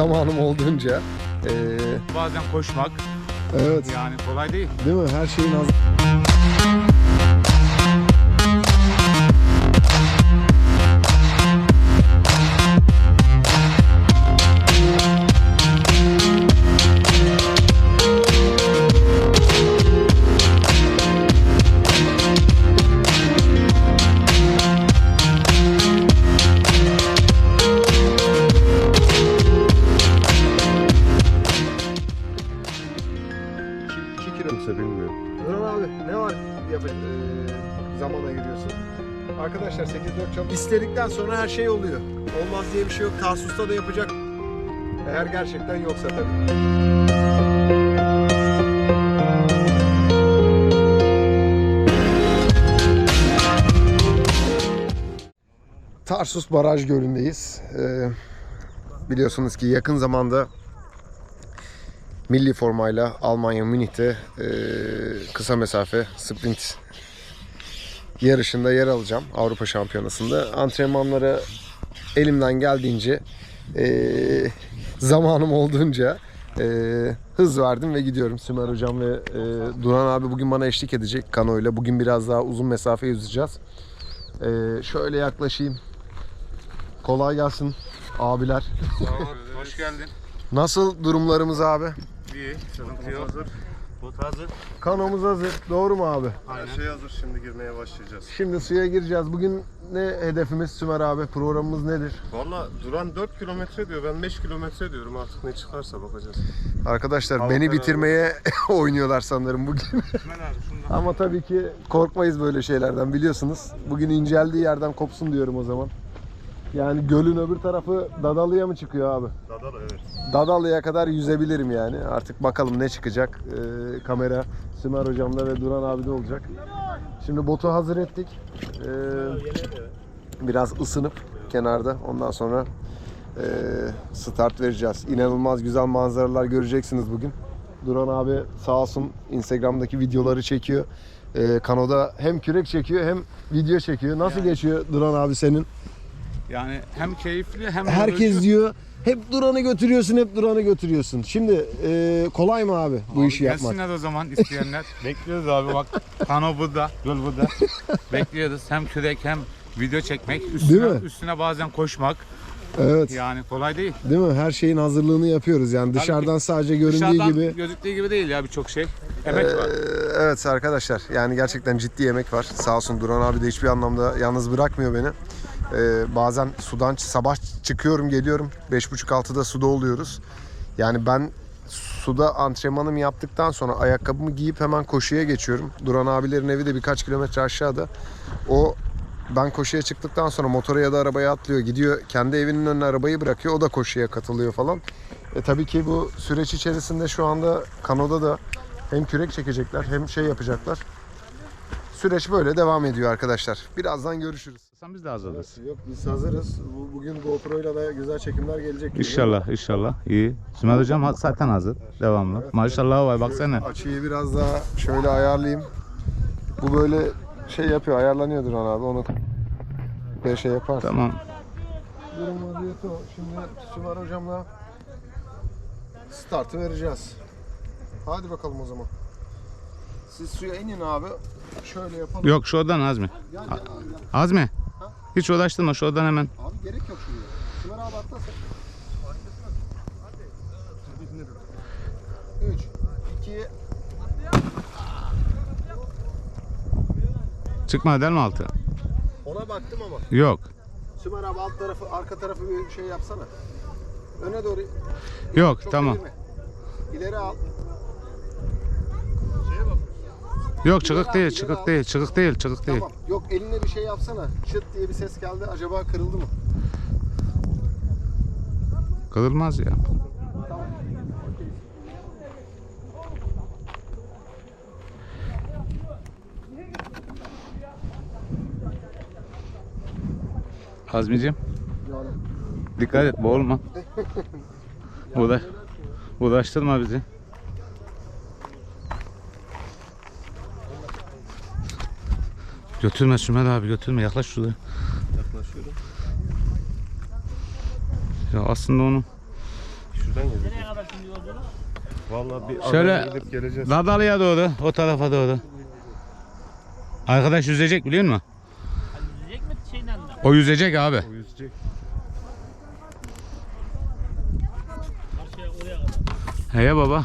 zamanım olduğunca. Ee, Bazen koşmak evet. yani kolay değil. Değil mi? Her şeyin az. İki kilometre bilmiyorum. Duran abi ne var yap e, zamana giriyorsun. Arkadaşlar 8-4 çabuk. İstedikten sonra her şey oluyor. Olmaz diye bir şey yok. Tarsus'ta da yapacak. Eğer gerçekten yoksa tabii. Tarsus Baraj Gölü'ndeyiz. Ee, biliyorsunuz ki yakın zamanda milli formayla Almanya Münih'te e, kısa mesafe sprint yarışında yer alacağım Avrupa Şampiyonası'nda. Antrenmanlara elimden geldiğince e, zamanım olduğunca e, hız verdim ve gidiyorum. Sümer Hocam ve e, Duran abi bugün bana eşlik edecek kanoyla. Bugün biraz daha uzun mesafe yüzeceğiz. E, şöyle yaklaşayım. Kolay gelsin abiler. Hoş geldin. Nasıl durumlarımız abi? İyi, sıkıntı yok. Bot hazır. Kanomuz hazır. Doğru mu abi? Aynen. Her şey hazır şimdi girmeye başlayacağız. Şimdi suya gireceğiz. Bugün ne hedefimiz Sümer abi? Programımız nedir? Valla duran 4 kilometre diyor. Ben 5 kilometre diyorum. Artık ne çıkarsa bakacağız. Arkadaşlar Hava beni kararı. bitirmeye oynuyorlar sanırım bugün. Ama tabii ki korkmayız böyle şeylerden biliyorsunuz. Bugün inceldiği yerden kopsun diyorum o zaman. Yani gölün öbür tarafı Dadalı'ya mı çıkıyor abi? Dadal evet. Dadalı'ya kadar yüzebilirim yani. Artık bakalım ne çıkacak. Ee, kamera Sümer hocamda ve Duran abi de olacak. Şimdi botu hazır ettik. Ee, biraz ısınıp kenarda. Ondan sonra e, start vereceğiz. İnanılmaz güzel manzaralar göreceksiniz bugün. Duran abi sağ olsun Instagram'daki videoları çekiyor. Ee, kanoda hem kürek çekiyor hem video çekiyor. Nasıl Yani. geçiyor Duran abi senin? Yani hem keyifli hem Herkes diyor hep Duran'ı götürüyorsun, hep Duran'ı götürüyorsun. Şimdi e, kolay mı abi bu işi yapmak? Gelsinler o zaman isteyenler. Bekliyoruz abi bak. Kano burada, yol burada. Bekliyoruz. Hem kürek hem video çekmek. Üstüne, Değil mi? üstüne bazen koşmak. Evet. Yani kolay değil. Değil mi? Her şeyin hazırlığını yapıyoruz. Yani dışarıdan sadece göründüğü Dışarıdan gibi. gözüktüğü gibi değil ya birçok şey. Emek var. Ee, evet arkadaşlar yani gerçekten ciddi yemek var. Sağ olsun Duran abi de hiçbir anlamda yalnız bırakmıyor beni. Ee, bazen sudan sabah çıkıyorum geliyorum 5.30-6'da suda oluyoruz. Yani ben suda antrenmanımı yaptıktan sonra ayakkabımı giyip hemen koşuya geçiyorum. Duran abilerin evi de birkaç kilometre aşağıda. O ben koşuya çıktıktan sonra motora ya da arabaya atlıyor. Gidiyor kendi evinin önüne arabayı bırakıyor. O da koşuya katılıyor falan. E tabii ki bu süreç içerisinde şu anda kanoda da hem kürek çekecekler hem şey yapacaklar. Süreç böyle devam ediyor arkadaşlar. Birazdan görüşürüz. Sen biz de hazırız. Yok biz hazırız. Bugün GoPro ile de güzel çekimler gelecek. İnşallah inşallah iyi. Sümer hocam ha- zaten hazır. Devamlı. Maşallah var baksana. Açıyı biraz daha şöyle ayarlayayım. Bu böyle şey yapıyor, ayarlanıyor Duran abi. Onu bir şey yaparsın. Tamam. Durum vaziyeti o. Şimdi Sümer hocamla startı vereceğiz. Hadi bakalım o zaman. Siz suya inin abi. Şöyle yapalım. Yok şuradan Azmi. Gel gel abi. Azmi. Hiç uğraştırma şuradan hemen. Abi gerek yok şimdi. Sümer abi atlasın. 3, 2, Çıkma değil mi altı? ona baktım ama. Yok. Sümer abi alt tarafı, arka tarafı bir şey yapsana. Öne doğru. Yok Çok tamam. eğilme. İleri al. Yok çıkık değil, çıkık değil, çıkık değil, çıkık değil. Tamam. Yok eline bir şey yapsana. Çıt diye bir ses geldi. Acaba kırıldı mı? Kırılmaz ya. Azmiciğim dikkat et boğulma. Uğraş, uğraştırma bizi. Götürme Sümer abi götürme yaklaş şuraya. Yaklaşıyorum. Ya aslında onu Şuradan Nereye gelecek. kadar şimdi yolculuk? Vallahi bir Şöyle- gidip geleceğiz. Ladalı'ya doğru, o tarafa doğru. Arkadaş yüzecek biliyor musun? Yüzecek mi şeyden de? O yüzecek abi. O yüzecek. Karşıya oraya kadar. Heye baba.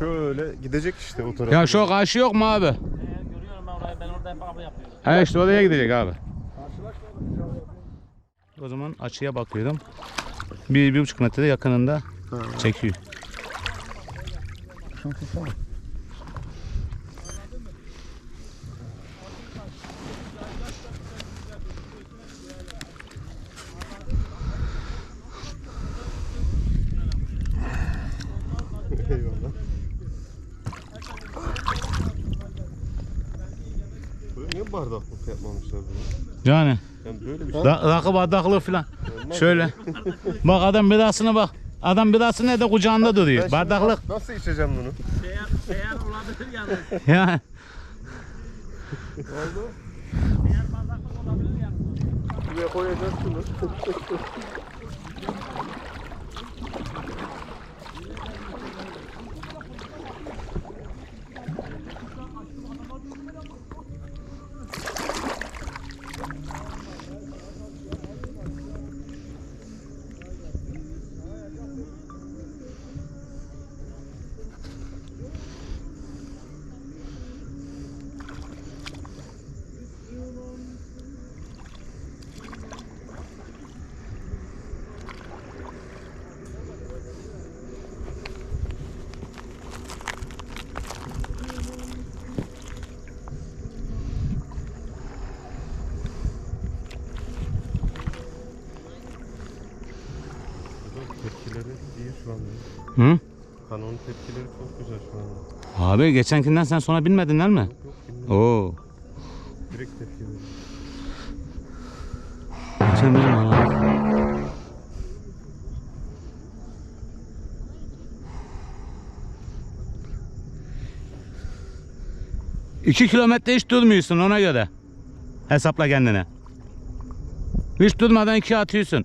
Şöyle gidecek işte o tarafa. Ya şu karşı yok mu abi? Ee, görüyorum ben orayı. Ben orada hep yapıyorum. He işte oraya gidecek abi. O zaman açıya bakıyorum. Bir, bir buçuk metre yakınında çekiyor. Eyvallah. Bardaklık yapmamışlar bunu? Yani Yani böyle bir şey. da, rakı bardaklığı falan. Şöyle. bak adam birasına bak. Adam birası ne de kucağında Ben duruyor. şimdi Bardaklık. Nasıl içeceğim bunu? Seyyar, seyyar olabilir yalnız. Ya. Seyyar bardaklık olabilir yalnız. Buraya koyacağız şunu. Tepkileri iyi şu anda. Hı? Kanonun tepkileri çok güzel şu anda. Abi geçenkinden sen sonra binmedin değil mi? Yok bilmiyorum. Oo. Direkt tepki veriyor. Geçen bizim abi. İki kilometre hiç durmuyorsun ona göre. Hesapla kendine. Hiç durmadan iki atıyorsun.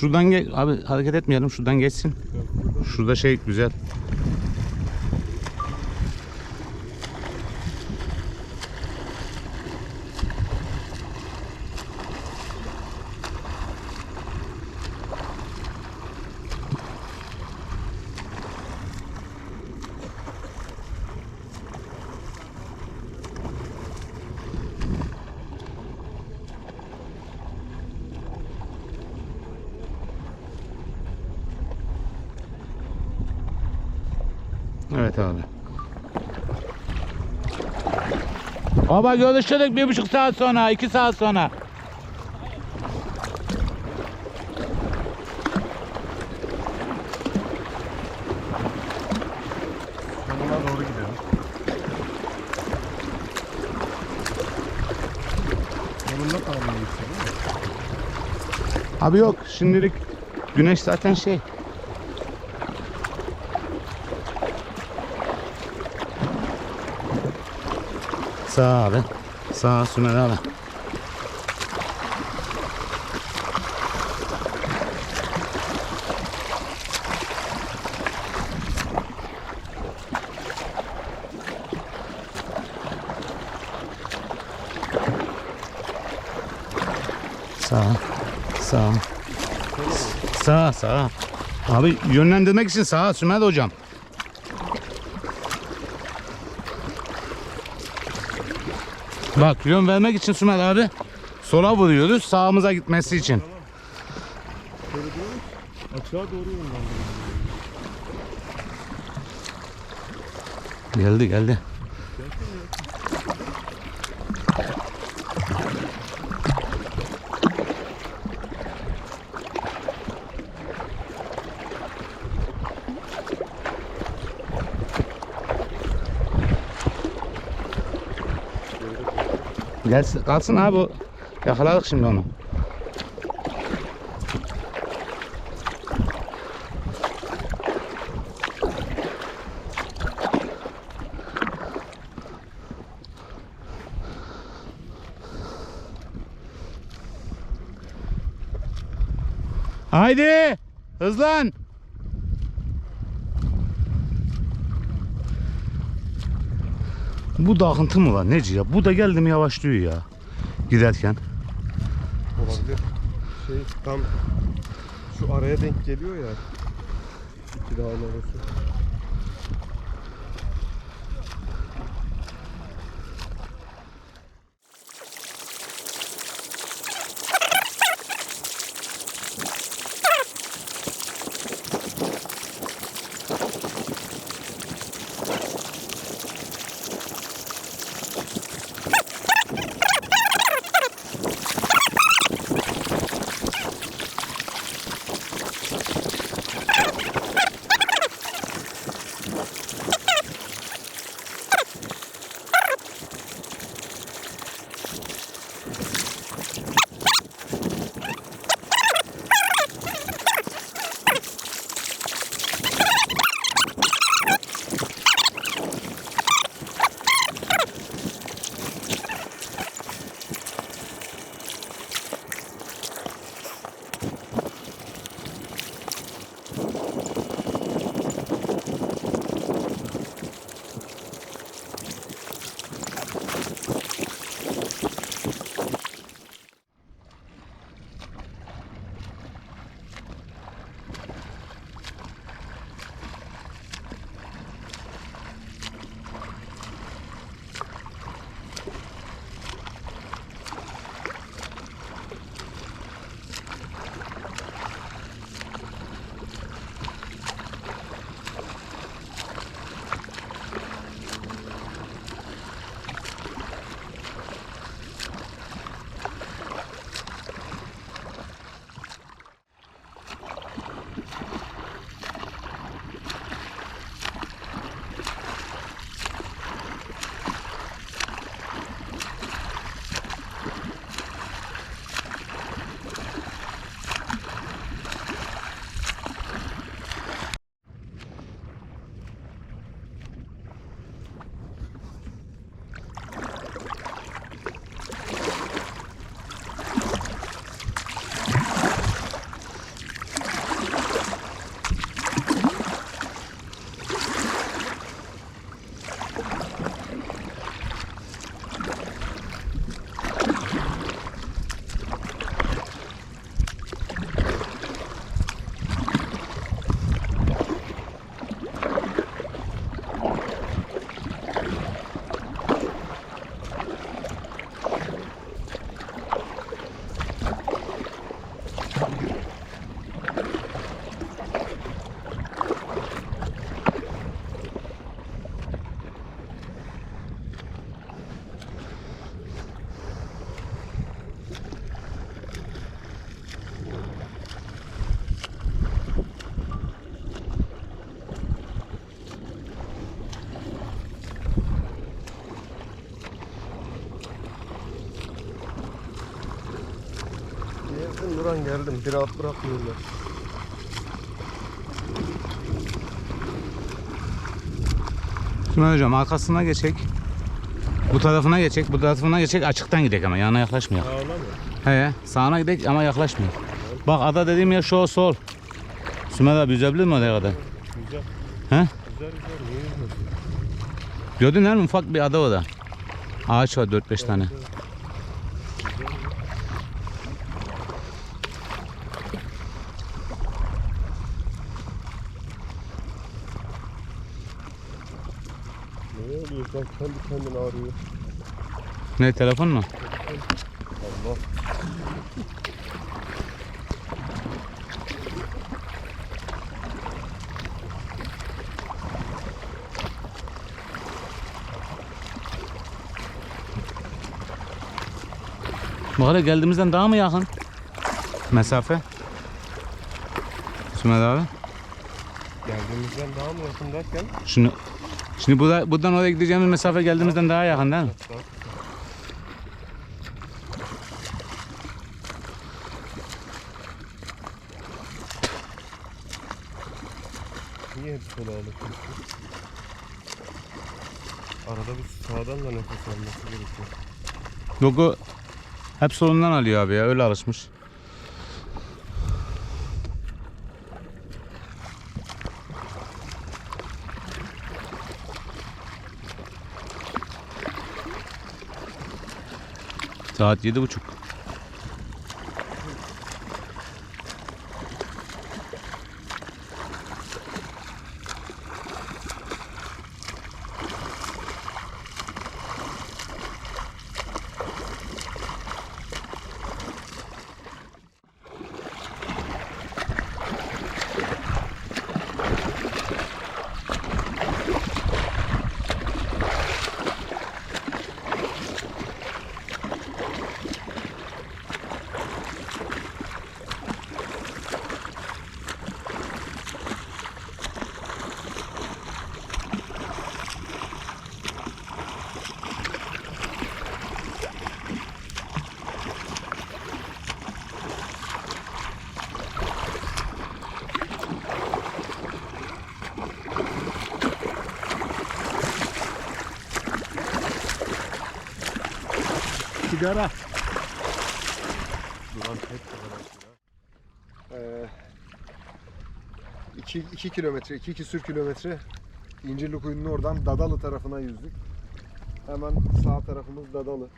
Şuradan gel abi hareket etmeyelim şuradan geçsin. Şurada şey güzel. Evet abi. Baba görüşürüz bir buçuk saat sonra, iki saat sonra. Kanona doğru gidelim. Yanında kalmayı. Abi yok şimdilik güneş zaten şey. Sağ abi. Sağ Sümer abi. Sağ. Sağ. Sağ sağ. Abi yönlendirmek için sağa Sümer hocam. Bak yön vermek için Sümer abi sola vuruyoruz sağımıza gitmesi için. Açığa doğru yönlendirelim. Geldi geldi. Gelsin, kalsın abi o. Yakaladık şimdi onu. Haydi! Hızlan! Bu da akıntı mı var Neci ya? Bu da geldim yavaşlıyor ya. Giderken. Olabilir. Şey tam şu araya denk geliyor ya. İki dağın arası. Duran geldim. Bir rahat bırakmıyorlar. Şimdi hocam arkasına geçecek. Bu tarafına geçecek, bu tarafına geçecek. Açıktan gidecek ama yanına yaklaşmıyor. Sağına mı? He, sağına gidecek ama yaklaşmıyor. Bak ada dediğim yer şu sol. Sümer abi yüzebilir mi oraya kadar? Güzel. He? Güzel güzel. Gördün değil mi? Ufak bir ada o da. Ağaç var 4-5 tane. Ne Sen kendi kendine arıyor. Ne telefon mu? Allah. Arada geldiğimizden daha mı yakın? Mesafe? Sümer abi. Geldiğimizden daha mı yakın derken? Şunu Şimdi burada, buradan oraya gideceğimiz mesafe geldiğimizden daha yakın değil mi? Niye hep sola alışıyorsun? Arada bir sağdan da nefes alması gerekiyor. Logo hep solundan alıyor abi ya öyle alışmış. Saat yedi buçuk. Sigara. Ee, 2 2 kilometre, 2 küsür kilometre İncirli Kuyu'nun oradan Dadalı tarafına yüzdük. Hemen sağ tarafımız Dadalı.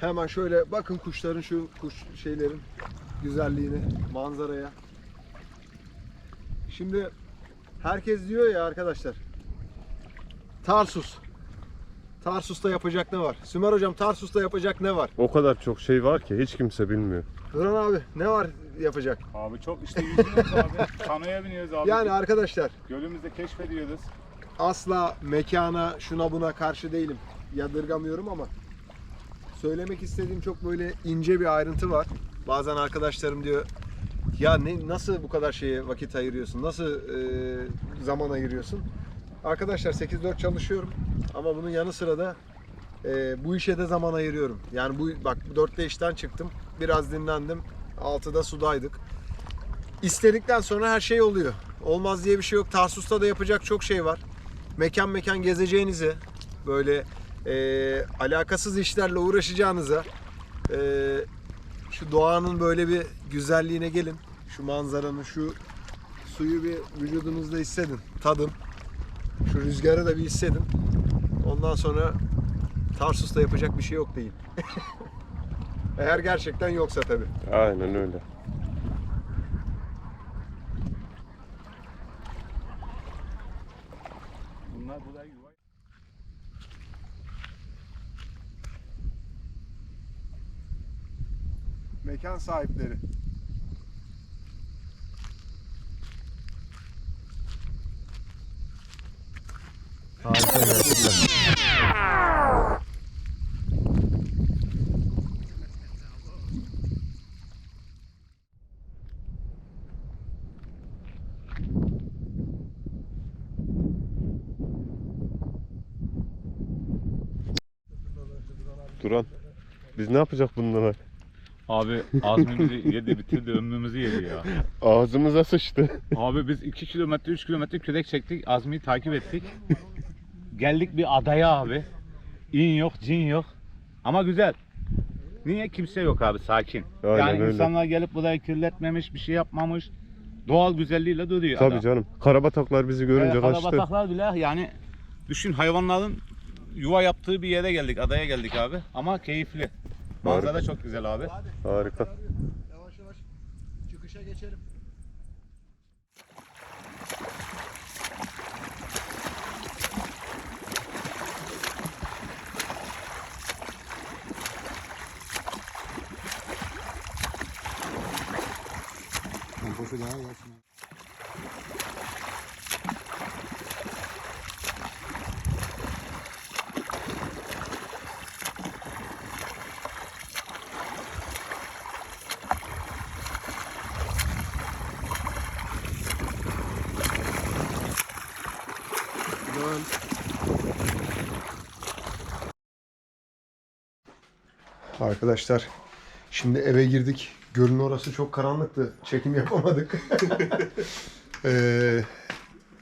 Hemen şöyle bakın kuşların şu kuş şeylerin güzelliğini, manzaraya. Şimdi herkes diyor ya arkadaşlar. Tarsus. Tarsus'ta yapacak ne var? Sümer hocam Tarsus'ta yapacak ne var? O kadar çok şey var ki hiç kimse bilmiyor. Duran abi ne var yapacak? Abi çok işte yüzüyoruz abi. Kanoya biniyoruz abi. Yani arkadaşlar Gölümüzde keşfediyoruz. asla mekana şuna buna karşı değilim. Yadırgamıyorum ama söylemek istediğim çok böyle ince bir ayrıntı var. Bazen arkadaşlarım diyor ya ne nasıl bu kadar şeye vakit ayırıyorsun? Nasıl e, zaman ayırıyorsun? Arkadaşlar 8-4 çalışıyorum ama bunun yanı sıra da e, bu işe de zaman ayırıyorum. Yani bu bak 4'te işten çıktım. Biraz dinlendim. 6'da sudaydık. İstedikten sonra her şey oluyor. Olmaz diye bir şey yok. Tarsus'ta da yapacak çok şey var. Mekan mekan gezeceğinize, böyle e, alakasız işlerle uğraşacağınıza, e, şu doğanın böyle bir güzelliğine gelin. Şu manzaranın, şu suyu bir vücudunuzda hissedin, tadın. Şu rüzgarı da bir hissedin. Ondan sonra Tarsus'ta yapacak bir şey yok değil. Eğer gerçekten yoksa tabii. Aynen öyle. Bunlar burada yuva. Mekan sahipleri. Harika gerçekten. Duran. Biz ne yapacak bununla? Abi azmimizi yedi bitirdi ömrümüzü yedi ya. Ağzımıza sıçtı. Abi biz 2 kilometre 3 kilometre kürek çektik. Azmi'yi takip ettik. Geldik bir adaya abi. İn yok cin yok. Ama güzel. Niye? Kimse yok abi sakin. Aynen yani öyle. insanlar gelip burayı kirletmemiş bir şey yapmamış. Doğal güzelliğiyle duruyor Tabii ada. canım. Karabataklar bizi görünce Evet, kaçtı. karabataklar bile yani düşün hayvanların yuva yaptığı bir yere geldik. Adaya geldik abi. Ama keyifli. Manzara çok güzel abi. Harika. Yavaş yavaş çıkışa geçelim. Dön. Arkadaşlar şimdi eve girdik. Gölün orası çok karanlıktı. Çekim yapamadık. ee,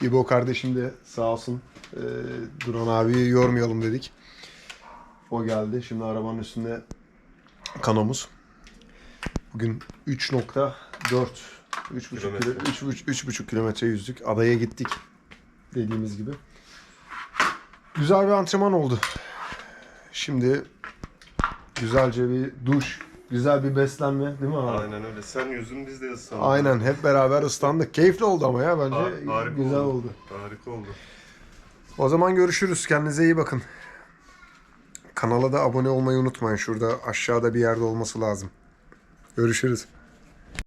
İbo kardeşim de sağ olsun. Ee, Duran abiyi yormayalım dedik. O geldi. Şimdi arabanın üstünde kanomuz. Bugün 3.4 3.5 Kilometre. 3.5 3.5 kilometre yüzdük. Adaya gittik. Dediğimiz gibi. Güzel bir antrenman oldu. Şimdi Güzelce bir duş, güzel bir beslenme değil mi abi? Aynen öyle. Sen yüzün biz de ıslandık. Aynen hep beraber ıslandık. Keyifli oldu ama ya bence Ha- harika güzel oldu. oldu. Harika oldu. O zaman görüşürüz. Kendinize iyi bakın. Kanala da abone olmayı unutmayın. Şurada aşağıda bir yerde olması lazım. Görüşürüz.